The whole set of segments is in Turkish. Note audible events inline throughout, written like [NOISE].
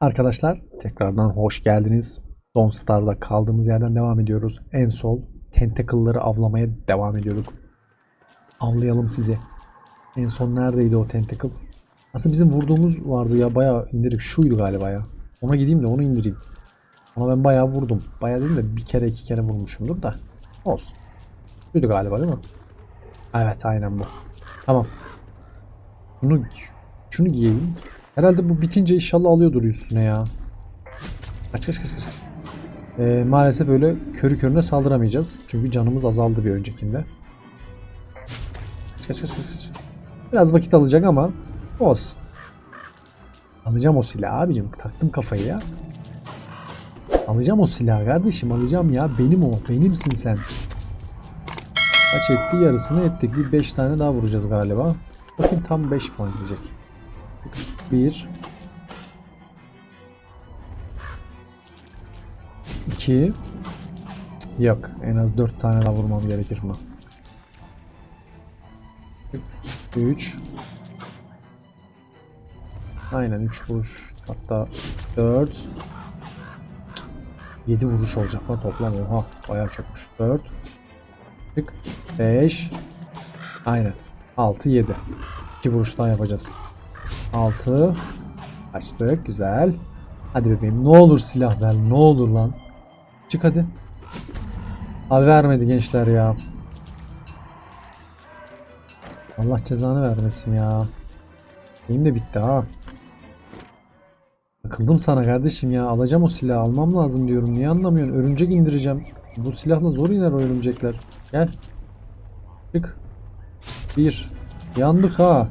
Arkadaşlar tekrardan hoş geldiniz. Don't Star'da kaldığımız yerden devam ediyoruz. En sol tentacle'ları avlamaya devam ediyorduk. Avlayalım sizi. En son neredeydi o tentacle? Aslında bizim vurduğumuz vardı ya bayağı indirdik. Şuydu galiba ya. Ona gideyim de onu indireyim. Ona ben bayağı vurdum. Bayağı değil de bir kere iki kere vurmuşumdur da. Olsun. Şuydu galiba değil mi? Evet aynen bu. Tamam. Şunu, şunu giyeyim. Herhalde bu bitince inşallah alıyordur üstüne ya. Kaç kaç kaç kaç. Ee, maalesef öyle körü körüne saldıramayacağız. Çünkü canımız azaldı bir öncekinde. Kaç kaç kaç kaç. Biraz vakit alacak ama olsun. Alacağım o silahı abicim. Taktım kafayı ya. Alacağım o silahı kardeşim alacağım ya. Benim o. Benimsin sen. Kaç etti? Yarısını ettik. Bir 5 tane daha vuracağız galiba. Bakın tam 5 puan gidecek. 1 2 Yok. En az 4 tane daha vurmam gerekir buna. 3 Aynen 3 vuruş. Hatta 4 7 vuruş olacak lan toplam. Oha bayağı çokmuş. 4 5 Aynen. 6 7 2 vuruş daha yapacağız. 6 Açtık. Güzel. Hadi bebeğim. Ne olur silah ver. Ne olur lan. Çık hadi. Abi vermedi gençler ya. Allah cezanı vermesin ya. Benim de bitti ha. Takıldım sana kardeşim ya. Alacağım o silahı. Almam lazım diyorum. Niye anlamıyorsun? Örümcek indireceğim. Bu silahla zor iner o örümcekler. Gel. Çık. Bir. Yandık ha.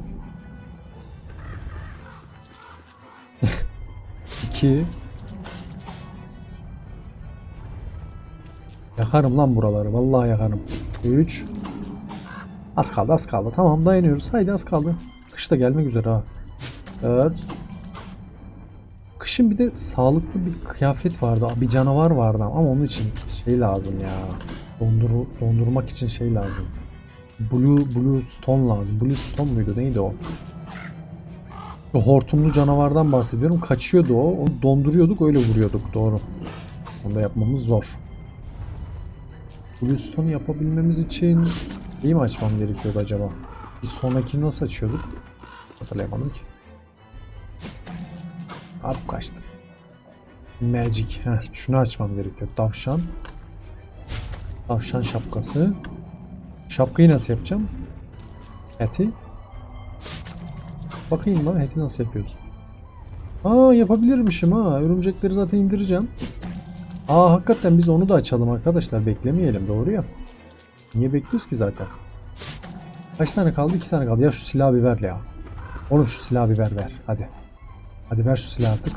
2 Yakarım lan buraları. Vallahi yakarım. 3 Az kaldı az kaldı. Tamam dayanıyoruz. Haydi az kaldı. Kış da gelmek üzere ha. 4 Kışın bir de sağlıklı bir kıyafet vardı. Bir canavar vardı ama onun için şey lazım ya. Dondur, dondurmak için şey lazım. Blue, Blue Stone lazım. Blue Stone muydu? Neydi o? Hortumlu canavardan bahsediyorum. Kaçıyordu o. Onu donduruyorduk öyle vuruyorduk. Doğru. Onu da yapmamız zor. Bluestone yapabilmemiz için iyi mi açmam gerekiyordu acaba? Bir sonraki nasıl açıyorduk? Hatırlayamadım ki. Abi kaçtı. Magic. Heh, şunu açmam gerekiyor. Tavşan. Tavşan şapkası. Şapkayı nasıl yapacağım? Eti. Bakayım lan eti nasıl yapıyoruz? Aa yapabilirmişim ha. Örümcekleri zaten indireceğim. Aa hakikaten biz onu da açalım arkadaşlar. Beklemeyelim doğru ya. Niye bekliyoruz ki zaten? Kaç tane kaldı? İki tane kaldı. Ya şu silahı bir ver ya. Oğlum şu silahı bir ver ver. Hadi. Hadi ver şu silahı artık.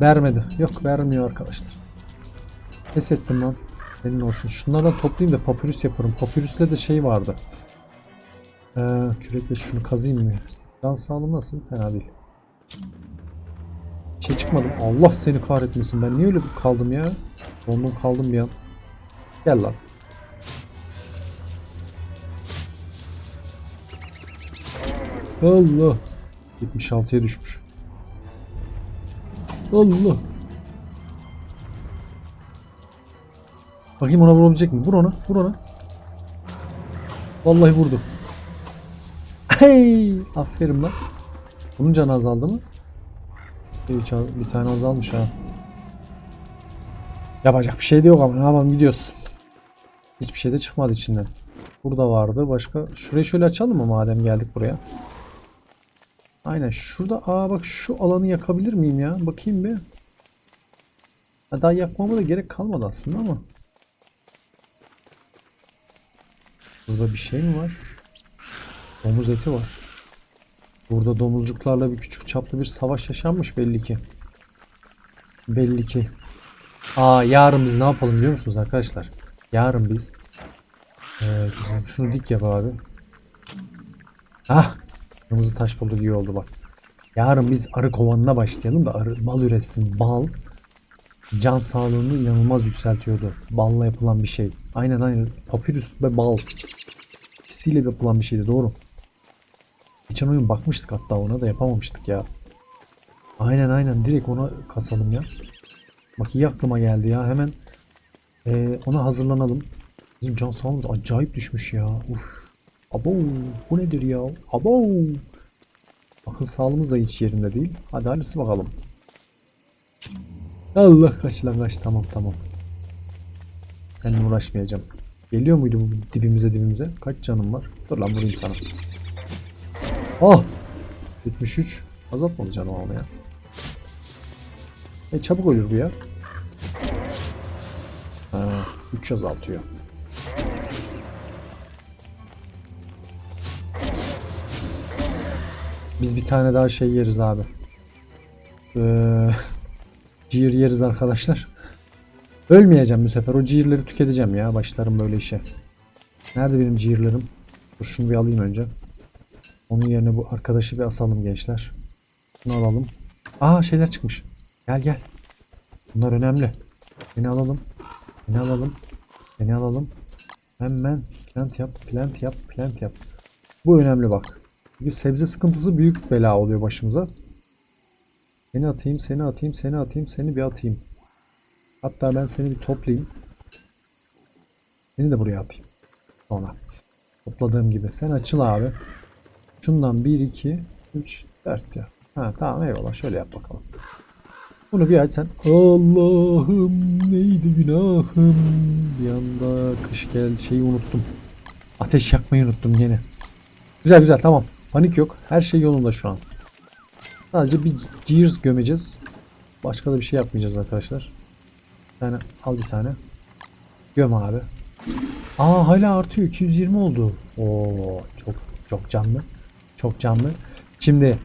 Vermedi. Yok vermiyor arkadaşlar. Pes ettim lan. Senin olsun. Şunlardan toplayayım da papyrus yaparım. Papyrus'le de şey vardı. Ee, kürekle şunu kazıyım mı? Can sağlığım nasıl? Fena değil. Şey çıkmadım. Allah seni kahretmesin. Ben niye öyle kaldım ya? Dondum kaldım bir an. Gel lan. Allah. 76'ya düşmüş. Allah. Bakayım ona vurabilecek mi? Vur ona. Vur ona. Vallahi vurdu. Hey! Aferin lan. Bunun canı azaldı mı? Can- bir tane azalmış ha. Yapacak bir şey de yok ama ne yapalım gidiyoruz. Hiçbir şey de çıkmadı içinden. Burada vardı. Başka şurayı şöyle açalım mı madem geldik buraya? Aynen şurada aa bak şu alanı yakabilir miyim ya? Bakayım bir. Ha, daha yakmama da gerek kalmadı aslında ama. Burada bir şey mi var? Domuz eti var. Burada domuzcuklarla bir küçük çaplı bir savaş yaşanmış belli ki. Belli ki. Aa yarın biz ne yapalım biliyor musunuz arkadaşlar? Yarın biz ee, şunu dik yap abi. Ah! Kırmızı taş bulduk iyi oldu bak. Yarın biz arı kovanına başlayalım da arı bal üretsin. Bal can sağlığını inanılmaz yükseltiyordu. Balla yapılan bir şey. Aynen aynen. Papyrus ve bal. etkisiyle yapılan bir şeydi doğru. Geçen oyun bakmıştık hatta ona da yapamamıştık ya. Aynen aynen direkt ona kasalım ya. Bak iyi aklıma geldi ya hemen eee, ona hazırlanalım. Bizim can sağlığımız acayip düşmüş ya. Uf. Abo bu nedir ya? Abo. Akıl sağlığımız da hiç yerinde değil. Hadi hayırlısı bakalım. Allah kaç lan kaç tamam tamam. Seninle uğraşmayacağım. Geliyor muydu bu dibimize dibimize? Kaç canım var? Dur lan vurayım sana. Ah! 73. Azaltmadı canım ama ya. E çabuk ölür bu ya. Ha, 3 azaltıyor. Biz bir tane daha şey yeriz abi. Ee, ciğer yeriz arkadaşlar. Ölmeyeceğim bu sefer. O ciğerleri tüketeceğim ya. Başlarım böyle işe. Nerede benim ciğerlerim? Dur şunu bir alayım önce. Onun yerine bu arkadaşı bir asalım gençler. Bunu alalım. Aa şeyler çıkmış. Gel gel. Bunlar önemli. Beni alalım. Beni alalım. Beni alalım. Hemen plant yap, plant yap, plant yap. Bu önemli bak. Çünkü sebze sıkıntısı büyük bela oluyor başımıza. Seni atayım, seni atayım, seni atayım, seni bir atayım. Hatta ben seni bir toplayayım. Seni de buraya atayım. Sonra. Topladığım gibi. Sen açıl abi. Şundan 1, 2, 3, 4 ya. Ha tamam eyvallah. Şöyle yap bakalım. Bunu bir aç sen. Allah'ım neydi günahım. Bir anda kış gel şeyi unuttum. Ateş yakmayı unuttum yine. Güzel güzel tamam. Panik yok. Her şey yolunda şu an. Sadece bir Gears gömeceğiz. Başka da bir şey yapmayacağız arkadaşlar. Tane al bir tane. Göm abi. Aa hala artıyor. 220 oldu. Oo çok çok canlı. Çok canlı. Şimdi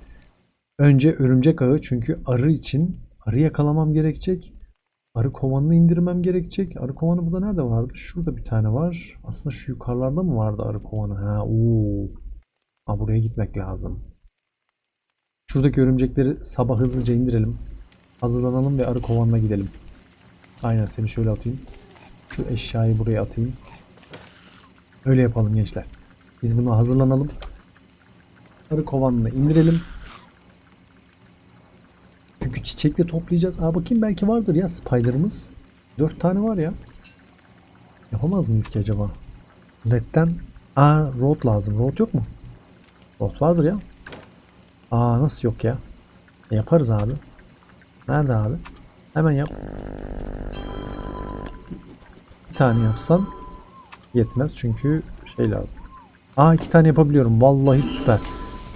önce örümcek ağı çünkü arı için arı yakalamam gerekecek. Arı kovanını indirmem gerekecek. Arı kovanı burada nerede vardı? Şurada bir tane var. Aslında şu yukarılarda mı vardı arı kovanı? Ha, oo. Ha, buraya gitmek lazım. Şuradaki örümcekleri sabah hızlıca indirelim. Hazırlanalım ve arı kovanına gidelim. Aynen seni şöyle atayım. Şu eşyayı buraya atayım. Öyle yapalım gençler. Biz buna hazırlanalım. Arı kovanına indirelim. Çünkü çiçekle toplayacağız. Aa bakayım belki vardır ya spider'ımız. 4 tane var ya. Yapamaz mıyız ki acaba? Red'den Aa road lazım. Road yok mu? Road vardır ya. Aa nasıl yok ya? E, yaparız abi. Nerede abi? Hemen yap. Bir tane yapsan yetmez çünkü şey lazım. Aa iki tane yapabiliyorum. Vallahi süper.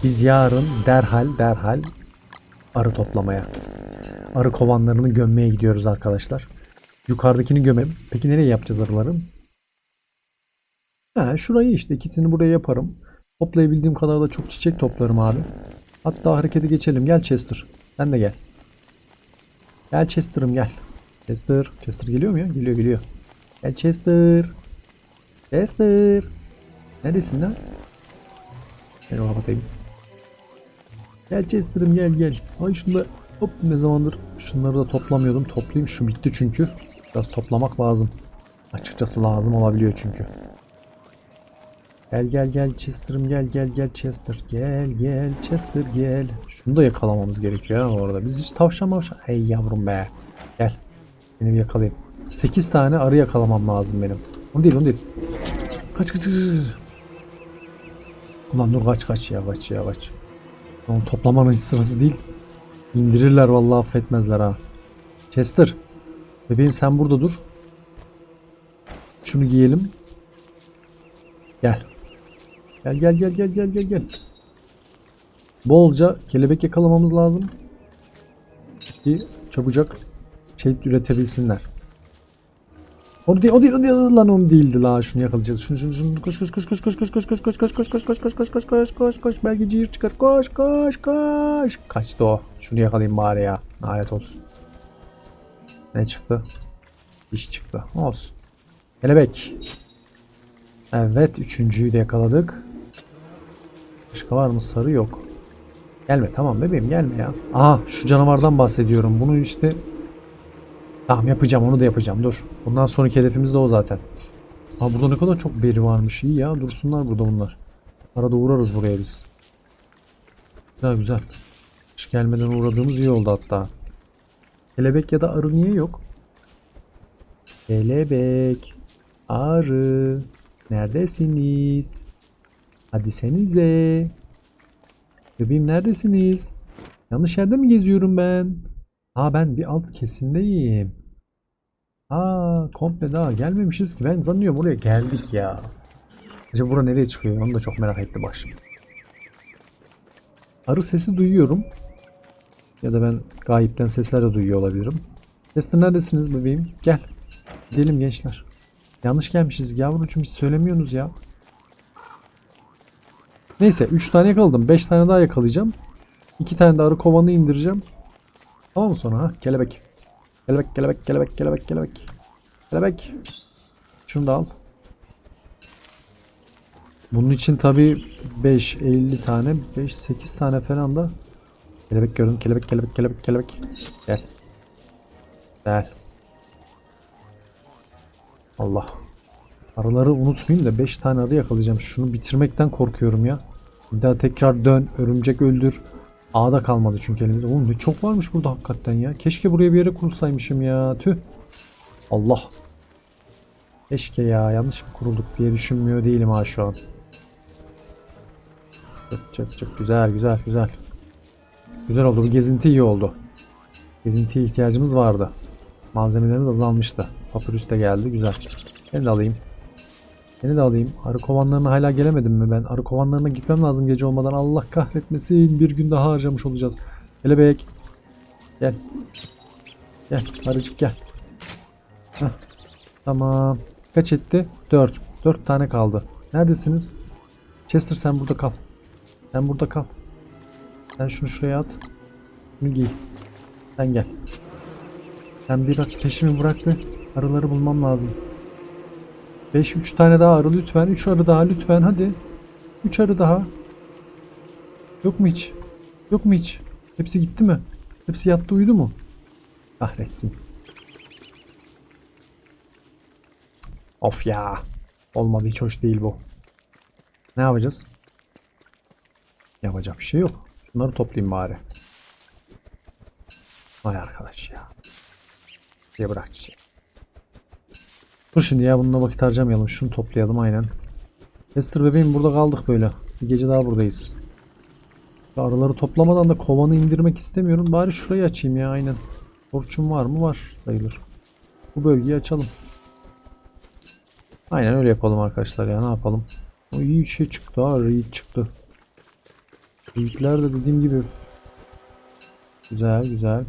Biz yarın derhal derhal arı toplamaya. Arı kovanlarını gömmeye gidiyoruz arkadaşlar. Yukarıdakini gömelim. Peki nereye yapacağız arıların? Ha, şurayı işte ikisini buraya yaparım. Toplayabildiğim kadar da çok çiçek toplarım abi. Hatta harekete geçelim. Gel Chester. Sen de gel. Gel Chester'ım gel. Chester. Chester geliyor mu ya? Geliyor geliyor. Gel Chester. Chester. Neredesin lan? Gel ona bakayım. Gel Chester'ım gel gel. Ay şunda hop ne zamandır şunları da toplamıyordum. Toplayayım şu bitti çünkü. Biraz toplamak lazım. Açıkçası lazım olabiliyor çünkü. Gel gel gel Chester'ım gel gel gel Chester. Gel gel Chester gel. Şunu da yakalamamız gerekiyor ha bu arada. Biz hiç tavşan mavşan. Ey yavrum be. Gel. Seni bir yakalayayım. 8 tane arı yakalamam lazım benim. Onu değil onu değil. Kaç kaç kaç. Ulan dur kaç kaç ya kaç ya kaç. Onu toplamanın sırası değil. İndirirler vallahi affetmezler ha. Chester. Bebeğim sen burada dur. Şunu giyelim. Gel. Gel gel gel gel gel gel gel. Bolca kelebek yakalamamız lazım. Ki çabucak şey üretebilsinler. O değil, o değil, o değil lan o değildi la. Şunu yakalayacağız. Şunu şunu şunu koş koş koş koş koş koş koş koş koş koş koş koş koş koş koş koş koş koş koş belki ciğer çıkar. Koş koş koş. Kaçtı o. Şunu yakalayayım bari ya. Lanet olsun. Ne çıktı? İş çıktı. Olsun. Kelebek. Evet, üçüncüyü de yakaladık. Başka var mı? Sarı yok. Gelme tamam bebeğim gelme ya. Aha şu canavardan bahsediyorum. Bunu işte Tamam yapacağım onu da yapacağım dur. Bundan sonraki hedefimiz de o zaten. Ha burada ne kadar çok beri varmış. İyi ya dursunlar burada bunlar. Arada uğrarız buraya biz. Güzel güzel. Hiç gelmeden uğradığımız iyi oldu hatta. Kelebek ya da arı niye yok? Kelebek, arı, neredesiniz? Hadi senize. Bebeğim neredesiniz? Yanlış yerde mi geziyorum ben? Aa ben bir alt kesimdeyim. Aa komple daha gelmemişiz ki. Ben zannediyorum oraya geldik ya. Acaba bura nereye çıkıyor? Onu da çok merak ettim bak şimdi. Arı sesi duyuyorum. Ya da ben gayipten sesler de duyuyor olabilirim. Chester neredesiniz bebeğim? Gel. Gidelim gençler. Yanlış gelmişiz yavrucuğum hiç söylemiyorsunuz ya. Neyse 3 tane yakaladım. 5 tane daha yakalayacağım. 2 tane de arı kovanı indireceğim. Tamam mı sonra ha? Kelebek. Kelebek kelebek kelebek kelebek kelebek. Kelebek. Şunu da al. Bunun için tabi 5 50 tane 5 8 tane falan da kelebek gördüm. Kelebek kelebek kelebek kelebek. Gel. Gel. Allah. Arıları unutmayayım da 5 tane arı yakalayacağım. Şunu bitirmekten korkuyorum ya. Bir daha tekrar dön, örümcek öldür. Ağda kalmadı çünkü elimizde. Oğlum ne çok varmış burada hakikaten ya. Keşke buraya bir yere kursaymışım ya. Tüh. Allah. Keşke ya. Yanlış mı kurulduk diye düşünmüyor değilim ha şu an. Çok çok çok güzel güzel güzel. Güzel oldu. Bu gezinti iyi oldu. Gezintiye ihtiyacımız vardı. Malzemelerimiz azalmıştı. Papyrus de geldi. Güzel. Seni de alayım. Seni de alayım. Arı kovanlarına hala gelemedim mi ben? Arı kovanlarına gitmem lazım gece olmadan. Allah kahretmesin. Bir gün daha harcamış olacağız. Kelebek. Gel. Gel. Arıcık gel. Heh. Tamam. Kaç etti? 4. 4 tane kaldı. Neredesiniz? Chester sen burada kal. Sen burada kal. Sen şunu şuraya at. Şunu giy. Sen gel. Sen bir at peşimi bıraktı. Arıları bulmam lazım. 5 3 tane daha arı lütfen. 3 arı daha lütfen hadi. 3 arı daha. Yok mu hiç? Yok mu hiç? Hepsi gitti mi? Hepsi yattı uyudu mu? Kahretsin. Of ya. Olmadı hiç hoş değil bu. Ne yapacağız? Yapacak bir şey yok. Şunları toplayayım bari. Vay arkadaş ya. Diye bırak çiçeği. Dur şimdi ya bununla vakit harcamayalım. Şunu toplayalım aynen. Chester bebeğim burada kaldık böyle. Bir gece daha buradayız. Arıları toplamadan da kovanı indirmek istemiyorum. Bari şurayı açayım ya aynen. Borçum var mı? Var sayılır. Bu bölgeyi açalım. Aynen öyle yapalım arkadaşlar ya ne yapalım. O iyi şey çıktı ha reed çıktı. Reedler de dediğim gibi. Güzel güzel.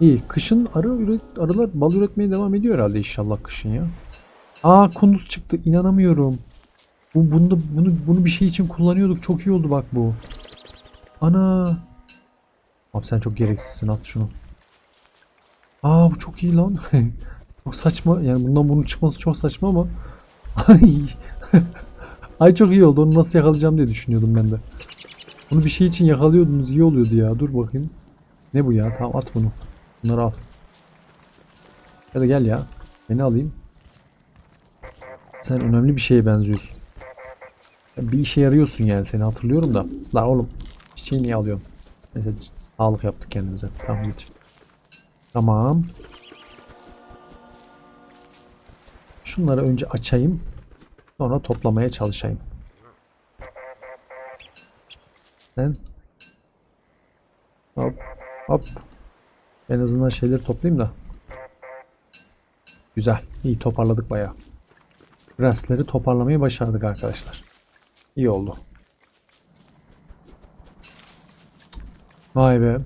İyi. Kışın arı üret, arılar bal üretmeye devam ediyor herhalde inşallah kışın ya. Aa kunduz çıktı. İnanamıyorum. Bu bunu bunu bunu bir şey için kullanıyorduk. Çok iyi oldu bak bu. Ana. Abi sen çok gereksizsin at şunu. Aa bu çok iyi lan. [LAUGHS] çok saçma. Yani bundan bunun çıkması çok saçma ama. Ay. [LAUGHS] Ay çok iyi oldu. Onu nasıl yakalayacağım diye düşünüyordum ben de. Bunu bir şey için yakalıyordunuz iyi oluyordu ya. Dur bakayım. Ne bu ya? Tamam at bunu. Bunları al. Ya da gel ya. Seni alayım. Sen önemli bir şeye benziyorsun. Sen bir işe yarıyorsun yani seni hatırlıyorum da. La oğlum çiçeği niye alıyorsun? Neyse sağlık yaptık kendimize. Tamam geç. Tamam. Şunları önce açayım. Sonra toplamaya çalışayım. Sen. Hop. Hop. En azından şeyleri toplayayım da. Güzel. İyi toparladık bayağı. Grassleri toparlamayı başardık arkadaşlar. İyi oldu. Vay be.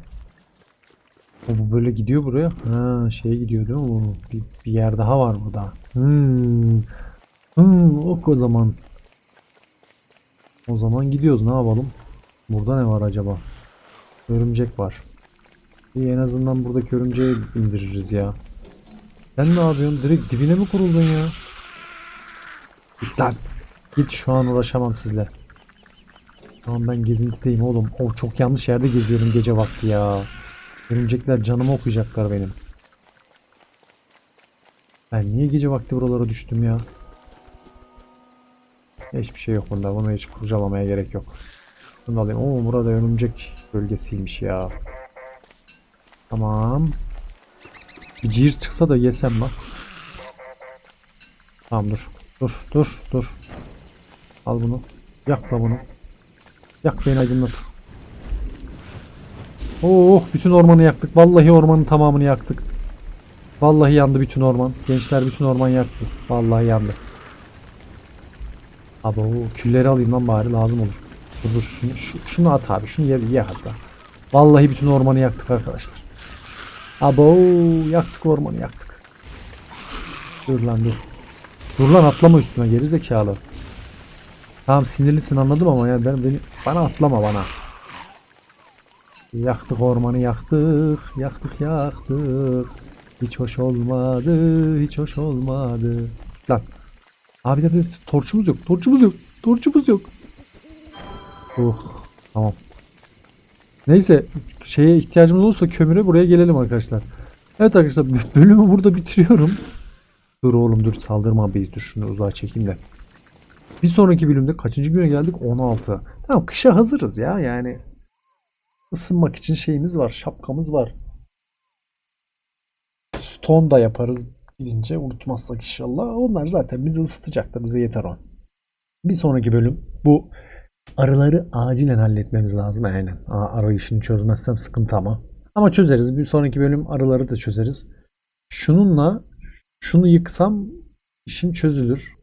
Bu böyle gidiyor buraya. Ha şeye gidiyor değil mi? Bir, bir yer daha var burada. Hmm. Hmm, ok o zaman. O zaman gidiyoruz. Ne yapalım? Burada ne var acaba? Örümcek var. İyi en azından buradaki örümceği indiririz ya. Sen ne yapıyorsun? Direkt dibine mi kuruldun ya? Git lan. Git şu an uğraşamam sizle. Tamam ben gezintideyim oğlum. Oh çok yanlış yerde geziyorum gece vakti ya. Örümcekler canımı okuyacaklar benim. Ben niye gece vakti buralara düştüm ya? Hiçbir şey yok bunda. Bunu hiç kurcalamaya gerek yok. Bunu alayım. Oo burada örümcek bölgesiymiş ya. Tamam. Bir Gears çıksa da yesem bak. Tamam dur. Dur dur dur. Al bunu. Yakla bunu. Yak beni aydınlat. Oh bütün ormanı yaktık. Vallahi ormanın tamamını yaktık. Vallahi yandı bütün orman. Gençler bütün orman yaktı. Vallahi yandı. Abi o külleri alayım lan bari lazım olur. Dur dur şunu, şu- şunu at abi. Şunu ye, ye hatta. Vallahi bütün ormanı yaktık arkadaşlar. Abo yaktık ormanı yaktık. Dur lan dur. Dur lan atlama üstüme geri zekalı. Tamam sinirlisin anladım ama ya ben beni bana atlama bana. Yaktık ormanı yaktık, yaktık yaktık. Hiç hoş olmadı, hiç hoş olmadı. Lan. Abi de torçumuz yok, torçumuz yok, torçumuz yok. Uh, tamam. Neyse, şeye ihtiyacımız olursa kömüre buraya gelelim arkadaşlar. Evet arkadaşlar bölümü burada bitiriyorum. Dur oğlum dur saldırma bir dur şunu uzağa çekeyim de. Bir sonraki bölümde kaçıncı güne geldik? 16. Tamam kışa hazırız ya yani. Isınmak için şeyimiz var, şapkamız var. Stone da yaparız gidince unutmazsak inşallah. Onlar zaten bizi ısıtacak da bize yeter o. Bir sonraki bölüm bu arıları acilen halletmemiz lazım aynen. Arı işini çözmezsem sıkıntı ama. Ama çözeriz. Bir sonraki bölüm arıları da çözeriz. Şununla şunu yıksam işim çözülür.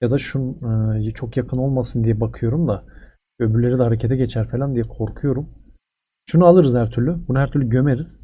Ya da şun e, çok yakın olmasın diye bakıyorum da öbürleri de harekete geçer falan diye korkuyorum. Şunu alırız her türlü. Bunu her türlü gömeriz.